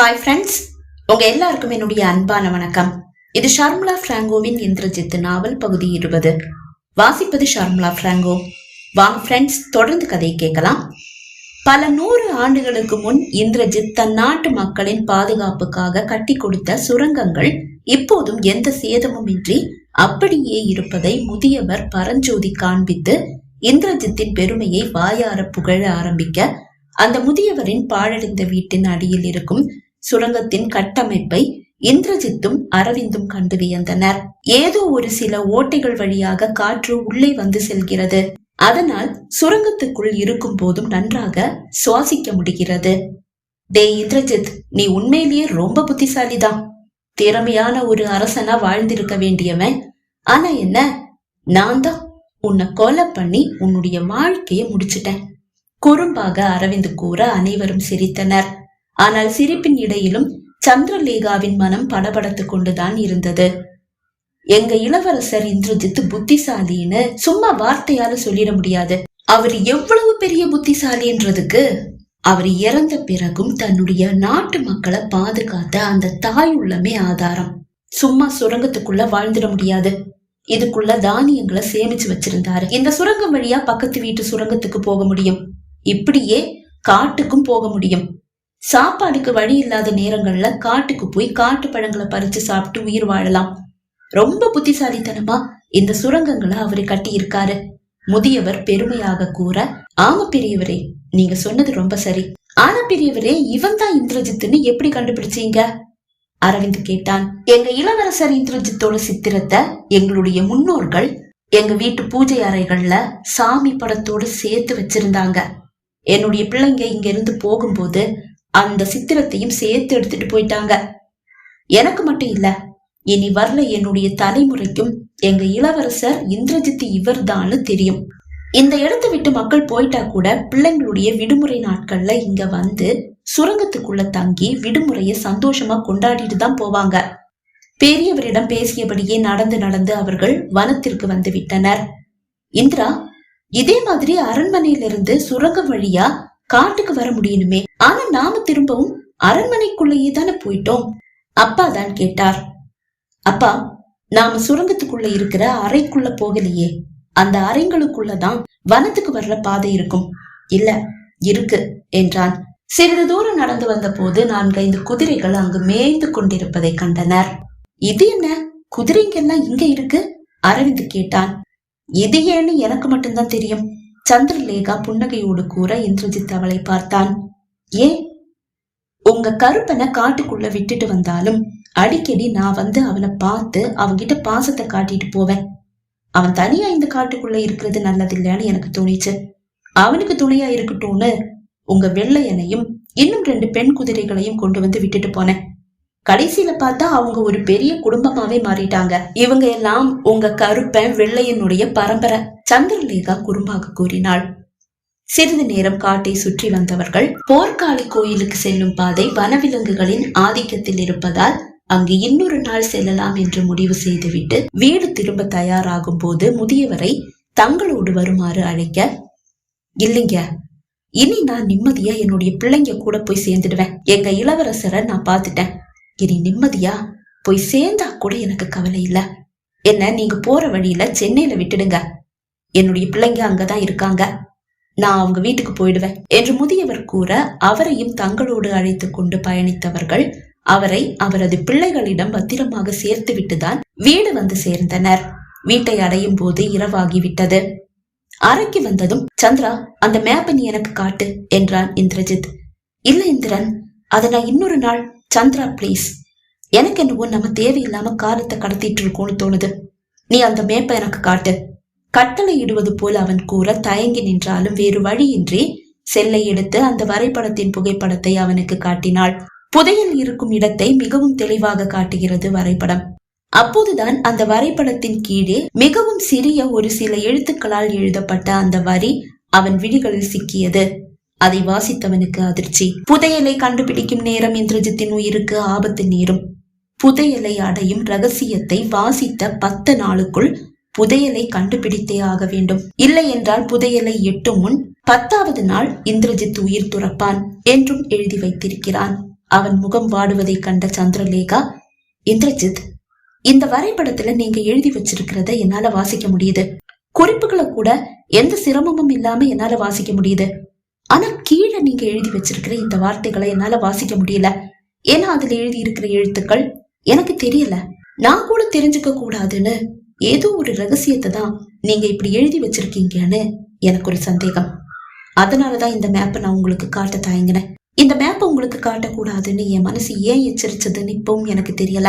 Hi friends உங்க எல்லாருக்கும் என்னுடைய அன்பான வணக்கம். இது ஷர்முலா பிராங்கோவின் இந்திரஜித் நாவல் பகுதி இருபது. வாசிப்பது ஷர்முலா பிராங்கோ வாங்க ஃப்ரெண்ட்ஸ் தொடர்ந்து கதையை கேட்கலாம். பல நூறு ஆண்டுகளுக்கு முன் இந்திரஜித் தன் நாட்டு மக்களின் பாதுகாப்புக்காக கட்டி கொடுத்த சுரங்கங்கள் இப்போதும் எந்த சேதமும் இன்றி அப்படியே இருப்பதை முதியவர் பரஞ்சோதி காண்பித்து இந்திரஜித்தின் பெருமையை வாயார புகழ ஆரம்பிக்க அந்த முதியவரின் பாழடைந்த வீட்டின் அடியில் இருக்கும் சுரங்கத்தின் கட்டமைப்பை இந்திரஜித்தும் அரவிந்தும் கண்டு வியந்தனர். ஏதோ ஒரு சில ஓட்டைகள் வழியாக காற்று உள்ளே வந்து செல்கிறது. அதனால் சுரங்கத்துக்குள் இருக்கும் போதும் நன்றாக சுவாசிக்க முடிகிறது. டே இந்திரஜித் நீ உண்மையிலேயே ரொம்ப புத்திசாலிதான். திறமையான ஒரு அரசனா வாழ்ந்திருக்க வேண்டியவன். ஆனா என்ன? நான் தான் உன்னை கொலை பண்ணி உன்னுடைய வாழ்க்கையை முடிச்சிட்டேன். குறும்பாக அரவிந்த் கூற அனைவரும் சிரித்தனர். ஆனால் சிரிப்பின் இடையிலும் சந்திரலேகாவின் மனம் படபடத்துக் கொண்டுதான் இருந்தது. எங்க இளவரசர் இந்திரஜித் புத்திசாலின்னு சும்மா வார்த்தையால சொல்லிட முடியாது. அவர் எவ்வளவு பெரிய புத்திசாலின்றதுக்கு அவர் இறந்த பிறகும் தன்னுடைய நாட்டு மக்களை பாதுகாத்த அந்த தாய் உள்ளமே ஆதாரம். சும்மா சுரங்கத்துக்குள்ள வாழ்ந்துட முடியாது. இதுக்குள்ள தானியங்களை சேமிச்சு வச்சிருந்தாரு. இந்த சுரங்கம் வழியா பக்கத்து வீட்டு சுரங்கத்துக்கு போக முடியும். இப்படியே காட்டுக்கும் போக முடியும். சாப்பாடுக்கு வழி இல்லாத நேரங்கள்ல காட்டுக்கு போய் காட்டு பழங்களை பறிச்சு சாப்பிட்டு உயிர் வாழலாம். ரொம்ப புத்திசாலித்தனமா இந்த சுரங்கங்களை அவரு கட்டி இருக்காரு முதியவர் பெருமையாக கூற ஆமா பெரியவரே நீங்க சொன்னது ரொம்ப சரி. ஆனா பெரியவரே இவன் தான் இந்திரஜித்துன்னு எப்படி கண்டுபிடிச்சீங்க? அரவிந்த் கேட்டான். எங்க இளவரசர் இந்திரஜித்தோட சித்திரத்தை எங்களுடைய முன்னோர்கள் எங்க வீட்டு பூஜை அறைகள்ல சாமி படத்தோடு சேர்த்து வச்சிருந்தாங்க. என்னுடைய பிள்ளைங்க இங்க இருந்து போகும்போது அந்த சித்திரத்தையும் சேர்த்து எடுத்துட்டு போயிட்டாங்க. எனக்கு மட்டும் இல்ல இனி வரல என்னுடைய தலைமுறைக்கும் எங்க இளவரசர் இந்திரஜித் இவர்தான்னு தெரியும். இந்த இடத்தை விட்டு மக்கள் போயிட்டா கூட பிள்ளைங்களுடைய விடுமுறை நாட்கள்ல இங்க வந்து சுரங்கத்துக்குள்ள தங்கி விடுமுறைய சந்தோஷமா கொண்டாடிட்டு தான் போவாங்க. பெரியவரிடம் பேசியபடியே நடந்து நடந்து அவர்கள் வனத்திற்கு வந்து விட்டனர். இந்திரா இதே மாதிரி அரண்மனையிலிருந்து சுரங்கம் வழியா காட்டுக்கு வர முடியணுமே. நாம திரும்பவும் அரண்மனைக்குள்ளேயே தானே போயிட்டோம்? அப்பா தான் கேட்டார். அப்பா நாம சுரங்கத்துக்குள்ள இருக்கிற அறைக்குள்ள போகலையே. அந்த அறைங்களுக்குள்ளதான் வனத்துக்கு வர்ற பாதை இருக்கும். இல்ல இருக்கு என்றான். சிறிது தூரம் நடந்து வந்த போது நான்கைந்து குதிரைகள் அங்கு மேய்ந்து கொண்டிருப்பதை கண்டனர். இது என்ன? குதிரைங்கெல்லாம் இங்க இருக்கு? அரவிந்த் கேட்டான். இது ஏன்னு எனக்கு மட்டும்தான் தெரியும் சந்திரலேகா புன்னகையோடு கூற இந்திரஜித் அவளை பார்த்தான். ஏன்? உங்க கருப்பனை காட்டுக்குள்ள விட்டுட்டு வந்தாலும் அடிக்கடி நான் வந்து அவனை பார்த்து அவன்கிட்ட பாசத்தை காட்டிட்டு போவேன். அவன் தனியா இந்த காட்டுக்குள்ள இருக்கிறது நல்லதில்லைன்னு எனக்கு தோணிச்சு. அவனுக்கு துணையா இருக்கட்டும்னு உங்க வெள்ளையனையும் இன்னும் ரெண்டு பெண் குதிரைகளையும் கொண்டு வந்து விட்டுட்டு போனேன். கடைசியில பார்த்தா அவங்க ஒரு பெரிய குடும்பமாவே மாறிட்டாங்க. இவங்க எல்லாம் உங்க கருப்பன் வெள்ளையனுடைய பரம்பரை சந்திரலேகா குறும்பாக கூறினாள். சிறிது நேரம் காட்டை சுற்றி வந்தவர்கள் போர்க்காளி கோயிலுக்கு செல்லும் பாதை வனவிலங்குகளின் ஆதிக்கத்தில் இருப்பதால் அங்கு இன்னொரு நாள் செல்லலாம் என்று முடிவு செய்துவிட்டு வீடு திரும்ப தயாராகும் போது முதியவரை தங்களோடு வருமாறு அழைக்க இல்லைங்க இனி நான் நிம்மதியா என்னுடைய பிள்ளைங்க கூட போய் சேர்ந்துடுவேன். எங்க இளவரசரை நான் பார்த்துட்டேன். இனி நிம்மதியா? போய் சேர்ந்தா கூட எனக்கு கவலை இல்ல. என்ன நீங்க போற வழியில சென்னையில விட்டுடுங்க. என்னுடைய பிள்ளைங்க அங்கதான் இருக்காங்க. நான் அவங்க வீட்டுக்கு போயிடுவேன் என்று முதியவர் கூற அவரையும் தங்களோடு அழைத்து கொண்டு பயணித்தவர்கள் அவரை அவரது பிள்ளைகளிடம் பத்திரமாக சேர்த்து விட்டுதான் வீடு வந்து சேர்ந்தனர். வீட்டை அடையும் போது இரவாகிவிட்டது. அறைக்கு வந்ததும் சந்திரா அந்த மேப்பை நீ எனக்கு காட்டு என்றான் இந்திரஜித். இல்ல இந்திரன் அதை நான் இன்னொரு நாள் சந்திரா பிளீஸ் எனக்கு என்னவோ நம்ம தேவையில்லாம காலத்தை கடத்திட்டு இருக்கோம்னு தோணுது. நீ அந்த மேப்பை எனக்கு காட்டு. கட்டளையிடுவது போல் அவன் கூற தயங்கி நின்றாலும் வேறு வழியின்றி செல்லை எடுத்து அந்த வரைபடத்தின் புகைப்படத்தை அவனுக்கு காட்டினாள். புதையல் இருக்கும் இடத்தை மிகவும் தெளிவாக காட்டுகிறது வரைபடம். அப்போதுதான் அந்த வரைபடத்தின் கீழே மிகவும் சிறிய ஒரு சில எழுத்துக்களால் எழுதப்பட்ட அந்த வரி அவன் விழிகளில் சிக்கியது. அதை வாசித்தவனுக்கு அதிர்ச்சி. புதையலை கண்டுபிடிக்கும் நேரம் இந்திரஜித்தின் உயிருக்கு ஆபத்து நேரும். புதையலை அடையும் ரகசியத்தை வாசித்த பத்து நாளுக்குள் புதையலை கண்டுபிடித்தே ஆக வேண்டும். இல்லை என்றால் புதையலை எட்டும் முன் பத்தாவது நாள் இந்திரஜித் உயிர் துறப்பான் என்றும் எழுதி வைத்திருக்கிறான். அவன் முகம் வாடுவதை கண்ட சந்திரலேகா இந்திரஜித் இந்த வரைபடத்துல நீங்க எழுதி வச்சிருக்கிறத என்னால வாசிக்க முடியுது. குறிப்புகளை கூட எந்த சிரமமும் இல்லாம என்னால வாசிக்க முடியுது. ஆனா கீழே நீங்க எழுதி வச்சிருக்கிற இந்த வார்த்தைகளை என்னால வாசிக்க முடியல. ஏன்னா அதுல எழுதி இருக்கிற எழுத்துக்கள் எனக்கு தெரியல. நான் கூட தெரிஞ்சுக்க கூடாதுன்னு ஏதோ ஒரு ரகசியத்தை தான் நீங்க இப்படி எழுதி வச்சிருக்கீங்கன்னு எனக்கு ஒரு சந்தேகம். அதனாலதான் இந்த மேப்பை நான் உங்களுக்கு காட்ட தயங்கினேன். இந்த மேப்பை உங்களுக்கு காட்டக்கூடாதுன்னு என் மனசு ஏன் எச்சரிச்சதுன்னு இப்பவும் எனக்கு தெரியல.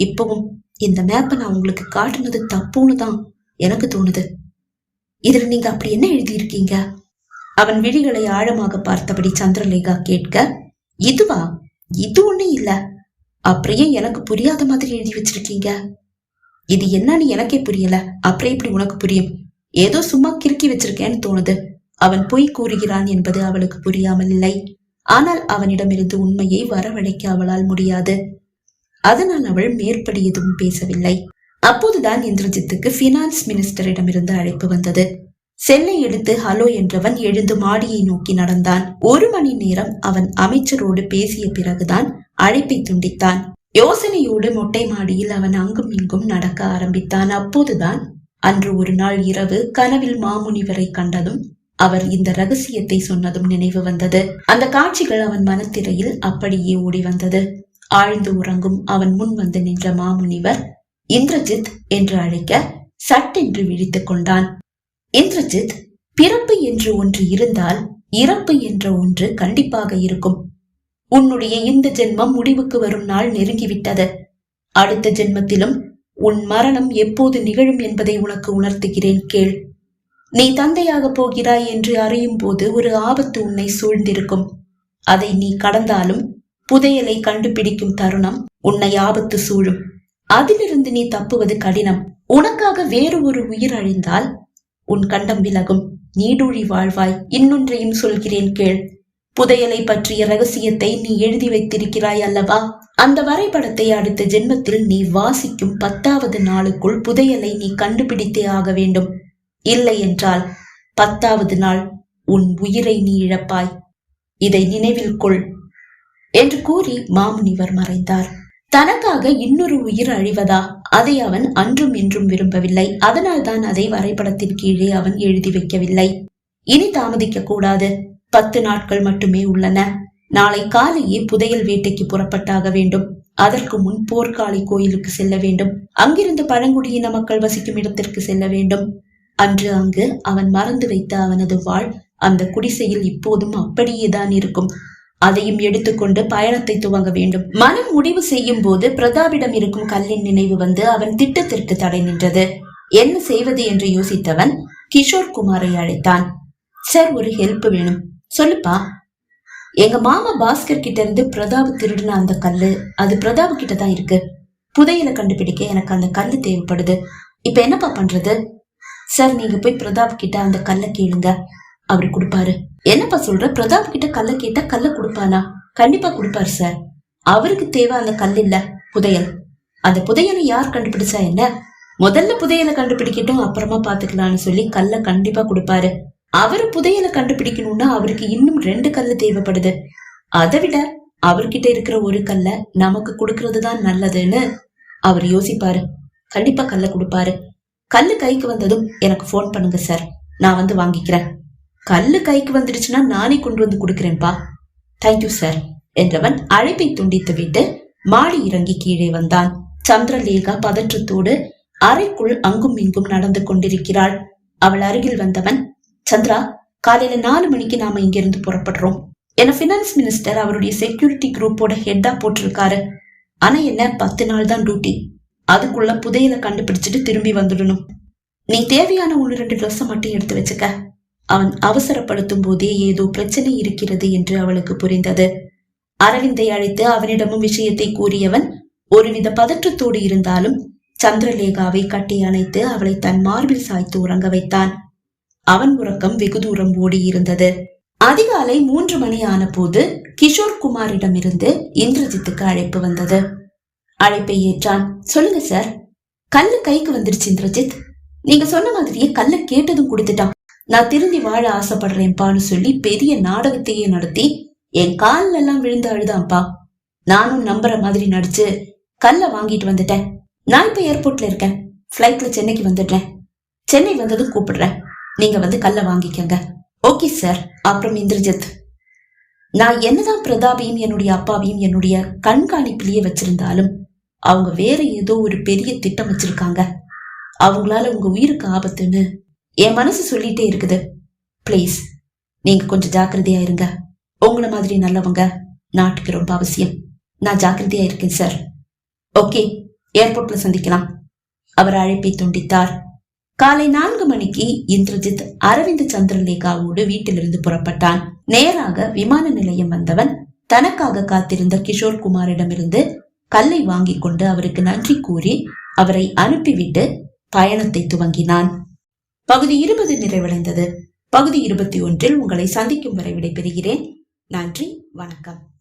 இப்பவும் இந்த மேப்பை நான் உங்களுக்கு காட்டுனது தப்புன்னு தான் எனக்கு தோணுது. இதுல நீங்க அப்படி என்ன எழுதியிருக்கீங்க? அவன் விழிகளை ஆழமாக பார்த்தபடி சந்திரலேகா கேட்க இதுவா? இது ஒண்ணு இல்ல. அப்படியே எனக்கு புரியாத மாதிரி எழுதி வச்சிருக்கீங்க. இது என்னன்னு எனக்கே புரியல. அப்புறம் இப்படி உனக்கு புரியும்? ஏதோ சும்மா கிறுக்கி வச்சிருக்கேன்னு தோணுது. அவன் பொய் கூறுகிறான் என்பது அவளுக்கு புரியாமல் இல்லை. ஆனால் அவனிடமிருந்து உண்மையை வரவழைக்க அவளால் முடியாது. அதனால் அவள் மேற்படி எதுவும் பேசவில்லை. அப்போதுதான் இந்திரஜித்துக்கு பினான்ஸ் மினிஸ்டரிடமிருந்து அழைப்பு வந்தது. செல்லை எடுத்து ஹலோ என்றவன் எழுந்து மாடியை நோக்கி நடந்தான். ஒரு மணி நேரம் அவன் அமைச்சரோடு பேசிய பிறகுதான் அழைப்பை துண்டித்தான். யோசனையோடு மொட்டை மாடியில் அவன் அங்கும் இங்கும் நடக்க ஆரம்பித்தான். அப்போதுதான் அன்று ஒரு நாள் இரவு கனவில் மாமுனிவரை கண்டதும் அவர் இந்த ரகசியத்தை சொன்னதும் நினைவு வந்தது. அந்த காட்சிகள் அவன் மனத்திரையில் அப்படியே ஓடி வந்தது. ஆழ்ந்து உறங்கும் அவன் முன் வந்து நின்ற மாமுனிவர் இந்திரஜித் என்று அழைக்க சட்டென்று விழித்துக் கொண்டான். இந்திரஜித் பிறப்பு என்று ஒன்று இருந்தால் இறப்பு என்ற ஒன்று கண்டிப்பாக இருக்கும். உன்னுடைய இந்த ஜென்மம் முடிவுக்கு வரும் நாள் நெருங்கிவிட்டது. அடுத்த ஜென்மத்திலும் உன் மரணம் எப்போது நிகழும் என்பதை உனக்கு உணர்த்துகிறேன் கேள். நீ தந்தையாக போகிறாய் என்று அறியும் போது ஒரு ஆபத்து உன்னை சூழ்ந்திருக்கும். அதை நீ கடந்தாலும் புதையலை கண்டுபிடிக்கும் தருணம் உன்னை ஆபத்து சூழும். அதிலிருந்து நீ தப்புவது கடினம். உனக்காக வேறு ஒரு உயிர் அழிந்தால் உன் கண்டம் விலகும். நீடூழி வாழ்வாய். இன்னொன்றையும் சொல்கிறேன் கேள். புதையலை பற்றிய ரகசியத்தை நீ எழுதி வைத்திருக்கிறாய் அல்லவா? அந்த வரைபடத்தை அடுத்த ஜென்மத்தில் நீ வாசிக்கும் பத்தாவது நாளுக்குள் புதையலை நீ கண்டுபிடித்தே ஆக வேண்டும். இல்லை என்றால் பத்தாவது நாள் உன் உயிரை நீ இழப்பாய். இதை நினைவில் கொள் என்று கூறி மாமுனிவர் மறைந்தார். தனக்காக இன்னொரு உயிர் அழிவதா? அதை அவன் அன்றும் இன்றும் விரும்பவில்லை. அதனால்தான் அதை வரைபடத்தின் கீழே அவன் எழுதி வைக்கவில்லை. இனி தாமதிக்க கூடாது. பத்து நாட்கள் மட்டுமே உள்ளன. நாளை காலையே புதையல் வேட்டைக்கு புறப்பட்டாக வேண்டும். அதற்கு முன் போர்க்காளி கோயிலுக்கு செல்ல வேண்டும். அங்கிருந்து பழங்குடியின மக்கள் வசிக்கும் இடத்திற்கு செல்ல வேண்டும். அன்று அங்கு அவன் மறந்து வைத்த அவனது வாழ் அந்த குடிசையில் இப்போதும் அப்படியேதான் இருக்கும். அதையும் எடுத்துக்கொண்டு பயணத்தை துவங்க வேண்டும். மனம் முடிவு செய்யும் போது பிரதாபிடம் இருக்கும் கல்லின் நினைவு வந்து அவன் திட்டத்திற்கு தடை நின்றது. என்ன செய்வது? என்று யோசித்தவன் கிஷோர் குமாரை அழைத்தான். சார் ஒரு ஹெல்ப் வேணும். சொல்லுப்பா. எங்க மாமா பாஸ்கர் கிட்ட இருந்து பிரதாப் திருடின அந்த கல்லு அது பிரதாப் கிட்ட தான் இருக்கு. புதையலை கண்டுபிடிக்க எனக்கு அந்த கல்லு தேவைப்படுது. இப்ப என்னப்பா பண்றது? சார் நீங்க போய் பிரதாப் கிட்ட அந்த கல்லை கேளுங்க. அவர் கொடுப்பாரு. என்னப்பா சொல்ற? பிரதாப் கிட்ட கல்லை கேட்டா கல்லை கொடுப்பானா? கண்டிப்பா கொடுப்பாரு சார். அவருக்கு தேவை அந்த கல் இல்ல புதையல். அந்த புதையலை யார் கண்டுபிடிச்சா என்ன? முதல்ல புதையலை கண்டுபிடிக்கட்டும் அப்புறமா பாத்துக்கலாம்னு சொல்லி கல்ல கண்டிப்பா கொடுப்பாரு. அவர் புதையலை கண்டுபிடிக்கணும்னா அவருக்கு இன்னும் ரெண்டு கல்லு தேவைப்படுது. அதை விட அவர்கிட்ட இருக்கிற ஒரு கல்ல நமக்கு கொடுக்கறது தான் நல்லதுன்னு அவர் யோசிப்பாரு. கண்டிப்பா கல்ல கொடுப்பாரு. கல்லு கைக்கு வந்ததும் எனக்கு ஃபோன் பண்ணுங்க சார் நான் வந்து வாங்கிக்கிறேன். கல்லு கைக்கு வந்துடுச்சுன்னா நானே கொண்டு வந்து கொடுக்கிறேன்ப்பா தேங்க்யூ சார் என்றவன் அழைப்பை துண்டித்து விட்டு மாடி இறங்கி கீழே வந்தான். சந்திரலேகா பதற்றத்தோடு அறைக்குள் அங்கும் இங்கும் நடந்து கொண்டிருக்கிறாள். அவள் அருகில் வந்தவன் சந்திரா காலையில நாலு மணிக்கு நாம இங்கிருந்து புறப்படுறோம். என பினான்ஸ் மினிஸ்டர் அவருடைய செக்யூரிட்டி குரூப்போட ஹெட்டா போட்டிருக்காரு. ஆனா என்ன பத்து நாள் தான் டியூட்டி அதுக்குள்ள புதையலை கண்டுபிடிச்சிட்டு திரும்பி வந்துடணும். நீ தேவையான ஒன்று ரெண்டு ட்ரெஸ்ஸை மட்டும் எடுத்து வச்சுக்க. அவன் அவசரப்படுத்தும் போதே ஏதோ பிரச்சனை இருக்கிறது என்று அவளுக்கு புரிந்தது. அரவிந்தை அழைத்து அவனிடமும் விஷயத்தை கூறியவன் ஒருவித பதற்றத்தோடு இருந்தாலும் சந்திரலேகாவை கட்டி அணைத்து அவளை தன் மார்பில் சாய்த்து உறங்க வைத்தான். அவன் உறக்கம் வெகு தூரம் ஓடி இருந்தது அதிகாலை மூன்று மணி ஆன போது கிஷோர் குமாரிடமிருந்து இந்திரஜித்துக்கு அழைப்பு வந்தது. அழைப்பை ஏற்றான். சொல்லுங்க சார். கல்லு கைக்கு வந்துருச்சு இந்திரஜித். நீங்க சொன்ன மாதிரியே கல்ல கேட்டதும் கொடுத்துட்டான். நான் திரும்பி வாழ ஆசைப்படுறேன்ப்பான்னு சொல்லி பெரிய நாடகத்தையே நடத்தி என் கால்ல எல்லாம் விழுந்து அழுதான்ப்பா. நானும் நம்புற மாதிரி நடிச்சு கல்ல வாங்கிட்டு வந்துட்டேன். நான் இப்ப ஏர்போர்ட்ல இருக்கேன். ஃப்ளைட்ல சென்னைக்கு வந்துடுறேன் சென்னை வந்ததும் கூப்பிடுறேன். நீங்க வந்து கல்ல வாங்கிக்கங்க. Okay sir. அப்புறம் இந்திரஜித். நான் என்னதான் பிரதாபையும் என்னுடைய அப்பாவையும் என்னுடைய கண்காணிப்பிலேயே வச்சிருந்தாலும் அவங்க வேற ஏதோ ஒரு பெரிய திட்டம் வச்சிருக்காங்க. அவங்களால உங்க உயிருக்கு ஆபத்துன்னு என் மனசு சொல்லிட்டே இருக்குது. ப்ளீஸ் நீங்க கொஞ்சம் ஜாக்கிரதையா இருங்க. உங்களை மாதிரி நல்லவங்க நாட்டுக்கு ரொம்ப அவசியம். நான் ஜாக்கிரதையா இருக்கேன் சார். ஓகே ஏர்போர்ட்ல சந்திக்கலாம். அவர் அழைப்பை துண்டித்தார். காலை நான்கு மணிக்கு இந்திரஜித் அரவிந்த் சந்திரலேகாவோடு வீட்டிலிருந்து புறப்பட்டான். நேராக விமான நிலையம் வந்தவன் தனக்காக காத்திருந்த கிஷோர் குமாரிடமிருந்து கல்லை வாங்கிக் கொண்டு அவருக்கு நன்றி கூறி அவரை அனுப்பிவிட்டு பயணத்தை துவங்கினான். பகுதி இருபது நிறைவடைந்தது. பகுதி இருபத்தி ஒன்றில் உங்களை சந்திக்கும் வரை விடைபெறுகிறேன். நன்றி வணக்கம்.